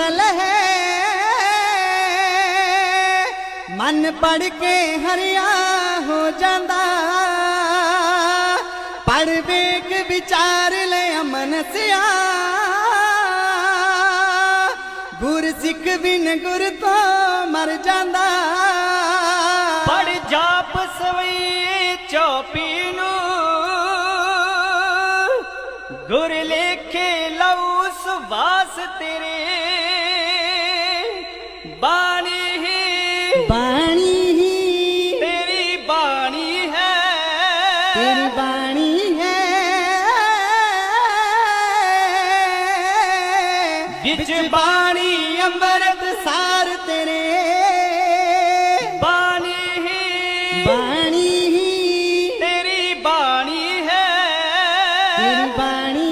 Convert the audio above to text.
ਸ਼ੀਤਲ ਹੈ। ਮਨ ਪੜ ਕੇ ਹਰਿਆ ਹੋ ਜਾਂਦਾ। ਪੜ ਵੇਖ ਵਿਚਾਰ ਲੈ ਅਮਨ ਸਿਆ। ਗੁਰ ਸਿੱਖ ਬਿਨ ਗੁਰ ਤੋਂ ਮਰ ਜਾਂਦਾ। ਪੜ ਜਾਪ ਸਵਈ ਚੋਪੀ ਨੂੰ। ਗੁਰ ਲੇਖੇ ਲਉ ਸੁਬਾਸ ਤੇਰੇ ਬਾਣੀ ਹੀ। ਬਾਣੀ ਹੀ। ਤੇਰੀ ਬਾਣੀ ਹੈ। ਤੇਰੀ ਬਾਣੀ ਹੈ। ਵਿੱਚ ਬਾਣੀ ਅੰਮ੍ਰਿਤ ਸਾਰ ਤੇਰੇ। ਬਾਣੀ ਹੀ। ਬਾਣੀ ਹੀ। ਤੇਰੀ ਬਾਣੀ ਹੈ। ਤੇਰੀ ਬਾਣੀ